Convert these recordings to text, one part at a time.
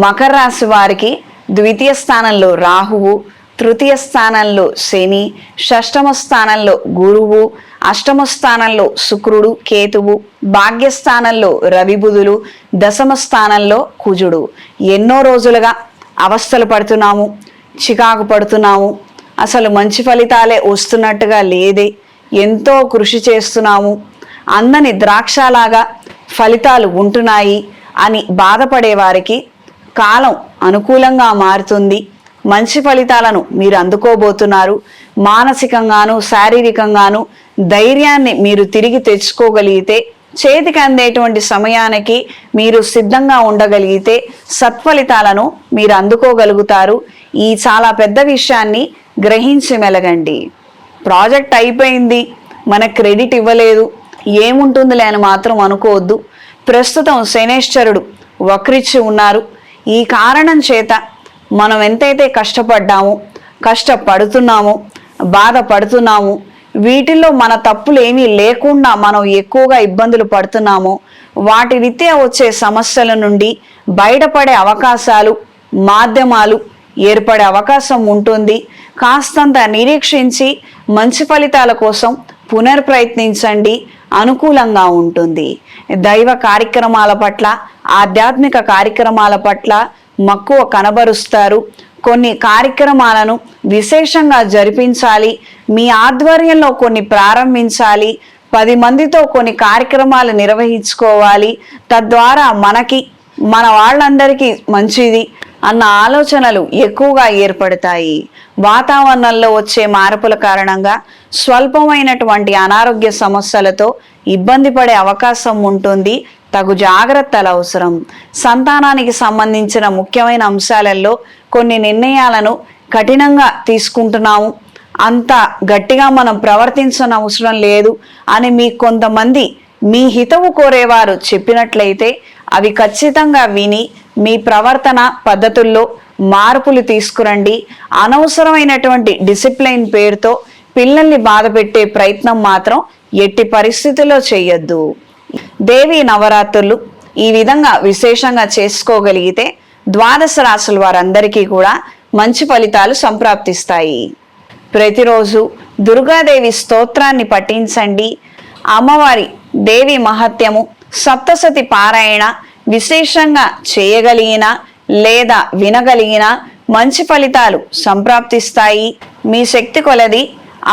మకర రాశి వారికి ద్వితీయ స్థానంలో రాహువు తృతీయ స్థానంలో శని షష్టమ స్థానంలో గురువు అష్టమ స్థానంలో శుక్రుడు కేతువు భాగ్యస్థానంలో రవిబుధులు దశమ స్థానంలో కుజుడు. ఎన్నో రోజులుగా అవస్థలు పడుతున్నాము చికాకు పడుతున్నాము అసలు మంచి ఫలితాలే వస్తున్నట్టుగా లేదే. ఎంతో కృషి చేస్తున్నాము అందని ద్రాక్షలాగా ఫలితాలు ఉంటున్నాయి అని బాధపడే వారికి కాలం అనుకూలంగా మారుతుంది. మంచి ఫలితాలను మీరు అందుకోబోతున్నారు. మానసికంగాను శారీరకంగాను ధైర్యాన్ని మీరు తిరిగి తెచ్చుకోగలిగితే చేతికి అందేటువంటి సమయానికి మీరు సిద్ధంగా ఉండగలిగితే సత్ఫలితాలను మీరు అందుకోగలుగుతారు. ఈ చాలా పెద్ద విషయాన్ని గ్రహించి మెలగండి. ప్రాజెక్ట్ అయిపోయింది. మన క్రెడిట్ ఇవ్వలేదు. ఏముంటుందిలే అని మాత్రం అనుకోవద్దు. ప్రస్తుతం శనేశ్వరుడు వక్రిచ్చి ఉన్నారు. ఈ కారణం చేత మనం ఎంతైతే కష్టపడ్డామో కష్టపడుతున్నామో బాధపడుతున్నాము వీటిల్లో మన తప్పులు ఏమీ లేకుండా మనం ఎక్కువగా ఇబ్బందులు పడుతున్నామో వాటి రీత్యా వచ్చే సమస్యల నుండి బయటపడే అవకాశాలు మాధ్యమాలు ఏర్పడే అవకాశం ఉంటుంది. కాస్తంత నిరీక్షించి మంచి ఫలితాల కోసం పునర్ప్రయత్నించండి. అనుకూలంగా ఉంటుంది. దైవ కార్యక్రమాల పట్ల ఆధ్యాత్మిక కార్యక్రమాల పట్ల మక్కువ కనబరుస్తారు. కొన్ని కార్యక్రమాలను విశేషంగా జరిపించాలి మీ ఆధ్వర్యంలో కొన్ని ప్రారంభించాలి పది మందితో కొన్ని కార్యక్రమాలు నిర్వహించుకోవాలి తద్వారా మనకి మన వాళ్ళందరికీ మంచిది అన్న ఆలోచనలు ఎక్కువగా ఏర్పడతాయి. వాతావరణంలో వచ్చే మార్పుల కారణంగా స్వల్పమైనటువంటి అనారోగ్య సమస్యలతో ఇబ్బంది పడే అవకాశం ఉంటుంది. తగు జాగ్రత్తలు అవసరం. సంతానానికి సంబంధించిన ముఖ్యమైన అంశాలలో కొన్ని నిర్ణయాలను కఠినంగా తీసుకుంటున్నాము. అంత గట్టిగా మనం ప్రవర్తించిన అవసరం లేదు అని మీ కొంతమంది మీ హితవు కోరేవారు చెప్పినట్లయితే అవి ఖచ్చితంగా విని మీ ప్రవర్తన పద్ధతుల్లో మార్పులు తీసుకురండి. అనవసరమైనటువంటి డిసిప్లైన్ పేరుతో పిల్లల్ని బాధ పెట్టే ప్రయత్నం మాత్రం ఎట్టి పరిస్థితుల్లో చేయొద్దు. దేవి నవరాత్రులు ఈ విధంగా విశేషంగా చేసుకోగలిగితే ద్వాదశ రాసుల వారందరికీ కూడా మంచి ఫలితాలు సంప్రాప్తిస్తాయి. ప్రతిరోజు దుర్గాదేవి స్తోత్రాన్ని పఠించండి. అమ్మవారి దేవి మహత్యము సప్తసతి పారాయణ విశేషంగా చేయగలిగిన లేదా వినగలిగిన మంచి ఫలితాలు సంప్రాప్తిస్తాయి. మీ శక్తి కొలది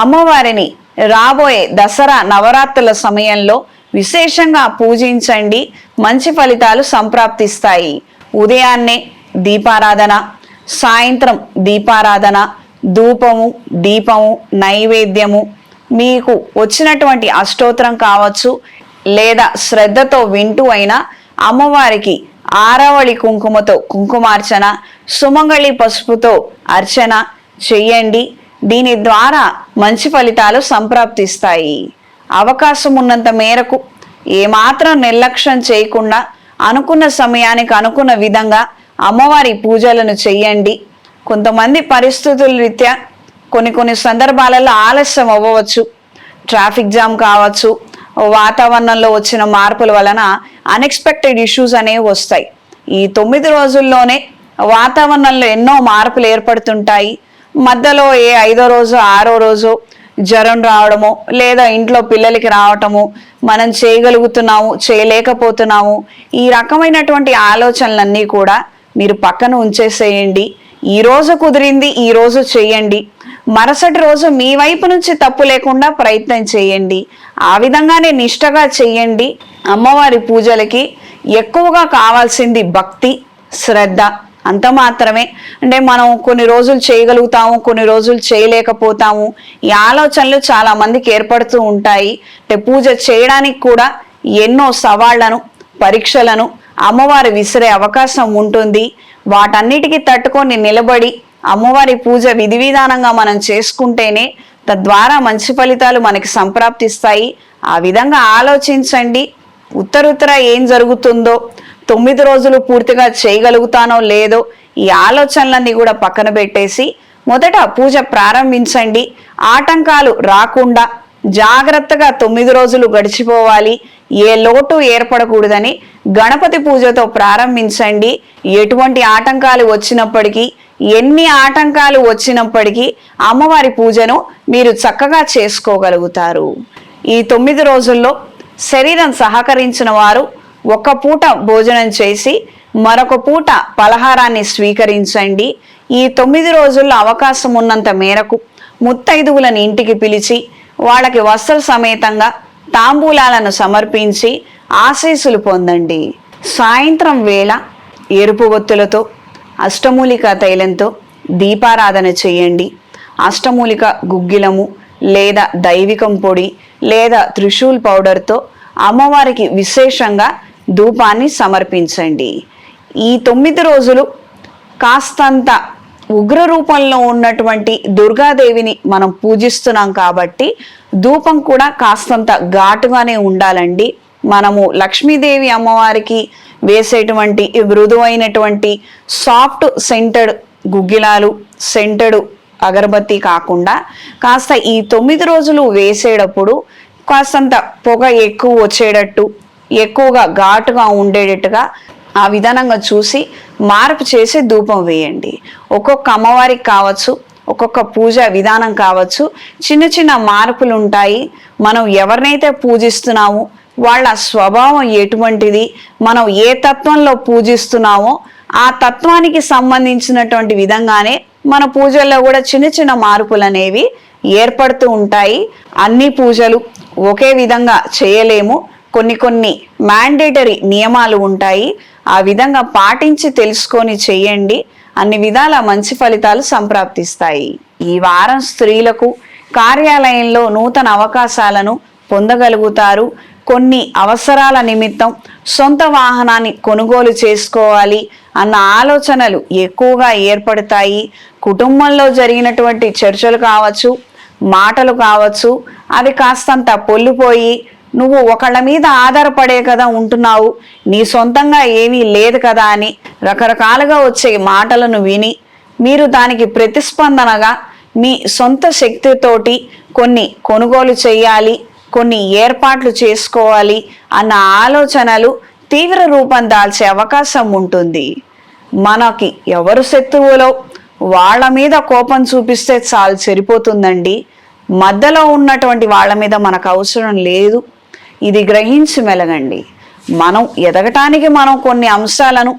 అమ్మవారిని రాబోయే దసరా నవరాత్రుల సమయంలో విశేషంగా పూజించండి. మంచి ఫలితాలు సంప్రాప్తిస్తాయి. ఉదయాన్నే దీపారాధన సాయంత్రం దీపారాధన ధూపము దీపము నైవేద్యము. మీకు వచ్చినటువంటి అష్టోత్తరం కావచ్చు లేదా శ్రద్ధతో వింటూ అయినా అమ్మవారికి ఆరవళి కుంకుమతో కుంకుమార్చన సుమంగళి పసుపుతో అర్చన చెయ్యండి దీని ద్వారా మంచి ఫలితాలు సంప్రాప్తిస్తాయి. అవకాశం ఉన్నంత మేరకు ఏమాత్రం నిర్లక్ష్యం చేయకుండా అనుకున్న సమయానికి అనుకున్న విధంగా అమ్మవారి పూజలను చెయ్యండి. కొంతమంది పరిస్థితుల రీత్యా కొన్ని కొన్ని సందర్భాలలో ఆలస్యం అవ్వవచ్చు. ట్రాఫిక్ జామ్ కావచ్చు. వాతావరణంలో వచ్చిన మార్పుల వలన అన్ఎక్స్పెక్టెడ్ ఇష్యూస్ అనేవి వస్తాయి. ఈ తొమ్మిది రోజుల్లోనే వాతావరణంలో ఎన్నో మార్పులు ఏర్పడుతుంటాయి. మధ్యలో ఏ ఐదో రోజు ఆరో రోజు జ్వరం రావడము లేదా ఇంట్లో పిల్లలకి రావటము మనం చేయగలుగుతున్నాము చేయలేకపోతున్నాము ఈ రకమైనటువంటి ఆలోచనలన్నీ కూడా మీరు పక్కన ఉంచేసేయండి. ఈ రోజు కుదిరింది ఈ రోజు చేయండి. మరుసటి రోజు మీ వైపు నుంచి తప్పు లేకుండా ప్రయత్నం చేయండి. ఆ విధంగానే నిష్టగా చేయండి. అమ్మవారి పూజలకి ఎక్కువగా కావాల్సింది భక్తి శ్రద్ధ. అంత మాత్రమే. అంటే మనం కొన్ని రోజులు చేయగలుగుతాము కొన్ని రోజులు చేయలేకపోతాము. ఈ ఆలోచనలు చాలా మందికి ఏర్పడుతూ ఉంటాయి. అంటే పూజ చేయడానికి కూడా ఎన్నో సవాళ్ళను పరీక్షలను అమ్మవారు విసిరే అవకాశం ఉంటుంది. వాటన్నిటికీ తట్టుకొని నిలబడి అమ్మవారి పూజ విధి విధానంగా మనం చేసుకుంటేనే తద్వారా మంచి ఫలితాలు మనకి సంప్రాప్తిస్తాయి. ఆ విధంగా ఆలోచించండి. ఉత్తరుత్తర ఏం జరుగుతుందో తొమ్మిది రోజులు పూర్తిగా చేయగలుగుతానో లేదో ఈ ఆలోచనలన్నీ కూడా పక్కన పెట్టేసి మొదట పూజ ప్రారంభించండి. ఆటంకాలు రాకుండా జాగ్రత్తగా తొమ్మిది రోజులు గడిచిపోవాలి. ఏ లోటు ఏర్పడకూడదని గణపతి పూజతో ప్రారంభించండి. ఎటువంటి ఆటంకాలు వచ్చినప్పటికీ ఎన్ని ఆటంకాలు వచ్చినప్పటికీ అమ్మవారి పూజను మీరు చక్కగా చేసుకోగలుగుతారు. ఈ తొమ్మిది రోజుల్లో శరీరం సహకరించిన వారు ఒక పూట భోజనం చేసి మరొక పూట పలహారాన్ని స్వీకరించండి. ఈ తొమ్మిది రోజుల్లో అవకాశం ఉన్నంత మేరకు ముత్తైదువులను ఇంటికి పిలిచి వాళ్ళకి వస్త్ర సమేతంగా తాంబూలాలను సమర్పించి ఆశీస్సులు పొందండి. సాయంత్రం వేళ ఎరుపు ఒత్తులతో అష్టమూలిక తైలంతో దీపారాధన చేయండి. అష్టమూలిక గుగ్గిలము లేదా దైవికం పొడి లేదా త్రిశూల్ పౌడర్తో అమ్మవారికి విశేషంగా ధూపాన్ని సమర్పించండి. ఈ తొమ్మిది రోజులు కాస్తంత ఉగ్ర రూపంలో ఉన్నటువంటి దుర్గాదేవిని మనం పూజిస్తున్నాం కాబట్టి ధూపం కూడా కాస్తంత ఘాటుగానే ఉండాలండి. మనము లక్ష్మీదేవి అమ్మవారికి వేసేటువంటి మృదువైనటువంటి సాఫ్ట్ సెంటర్డ్ గుగ్గిలాలు సెంటెడ్ అగరబత్తి కాకుండా కాస్త ఈ తొమ్మిది రోజులు వేసేటప్పుడు కాస్తంత పొగ ఎక్కువ వచ్చేటట్టు ఎక్కువగా ఘాటుగా ఉండేటట్టుగా ఆ విధానంగా చూసి మార్పు చేసి ధూపం వేయండి. ఒక్కొక్క అమ్మవారికి కావచ్చు ఒక్కొక్క పూజ విధానం కావచ్చు చిన్న చిన్న మార్పులు ఉంటాయి. మనం ఎవరినైతే పూజిస్తున్నామో వాళ్ళ స్వభావం ఎటువంటిది మనం ఏ తత్వంలో పూజిస్తున్నామో ఆ తత్వానికి సంబంధించినటువంటి విధంగానే మన పూజల్లో కూడా చిన్న చిన్న మార్పులు అనేవి ఏర్పడుతూ ఉంటాయి. అన్ని పూజలు ఒకే విధంగా చేయలేము. కొన్ని కొన్ని మ్యాండేటరీ నియమాలు ఉంటాయి. ఆ విధంగా పాటించి తెలుసుకొని చేయండి. అన్ని విధాల మంచి ఫలితాలు సంప్రాప్తిస్తాయి. ఈ వారం స్త్రీలకు కార్యాలయంలో నూతన అవకాశాలను పొందగలుగుతారు. కొన్ని అవసరాల నిమిత్తం సొంత వాహనాన్ని కొనుగోలు చేసుకోవాలి అన్న ఆలోచనలు ఎక్కువగా ఏర్పడతాయి. కుటుంబంలో జరిగినటువంటి చర్చలు కావచ్చు మాటలు కావచ్చు అవి కాస్తంత పొల్లిపోయి నువ్వు ఒకళ్ళ మీద ఆధారపడే కదా ఉంటున్నావు. నీ సొంతంగా ఏమీ లేదు కదా అని రకరకాలుగా వచ్చే మాటలను విని మీరు దానికి ప్రతిస్పందనగా మీ సొంత శక్తితోటి కొన్ని కొనుగోలు చేయాలి కొన్ని ఏర్పాట్లు చేసుకోవాలి అన్న ఆలోచనలు తీవ్ర రూపం దాల్చే అవకాశం ఉంటుంది. మనకి ఎవరు శత్రువులో? వాళ్ళ మీద కోపం చూపిస్తే చాలు సరిపోతుందండి. మధ్యలో ఉన్నటువంటి వాళ్ళ మీద మనకు అవసరం లేదు. ఇది గ్రహించి మెలగండి. మనం ఎదగటానికి మనం కొన్ని అంశాలను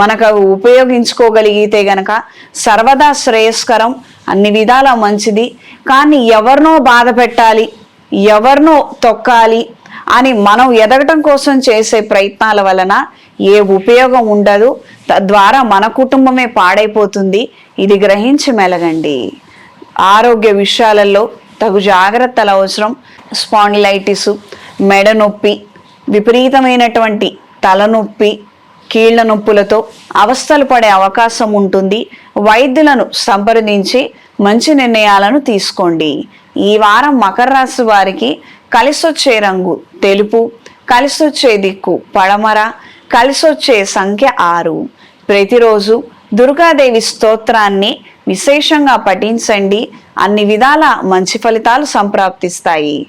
మనకు ఉపయోగించుకోగలిగితే గనక సర్వదా శ్రేయస్కరం అన్ని విధాల మంచిది. కానీ ఎవరినో బాధ పెట్టాలి ఎవరినో తొక్కాలి అని మనం ఎదగటం కోసం చేసే ప్రయత్నాల వలన ఏ ఉపయోగం ఉండదు. తద్వారా మన కుటుంబమే పాడైపోతుంది. ఇది గ్రహించి మెలగండి. ఆరోగ్య విషయాలలో తగు జాగ్రత్తల అవసరం. స్పాండిలైటిస్ మెడ నొప్పి విపరీతమైనటువంటి తలనొప్పి కీళ్ళ నొప్పులతో అవస్థలు పడే అవకాశం ఉంటుంది. వైద్యులను సంప్రదించి మంచి నిర్ణయాలను తీసుకోండి. ఈ వారం మకర రాశి వారికి కలిసొచ్చే రంగు తెలుపు కలిసొచ్చే దిక్కు పడమర కలిసొచ్చే సంఖ్య ఆరు. ప్రతిరోజు దుర్గాదేవి స్తోత్రాన్ని విశేషంగా పఠించండి. అన్ని విధాల మంచి ఫలితాలు సంప్రాప్తిస్తాయి.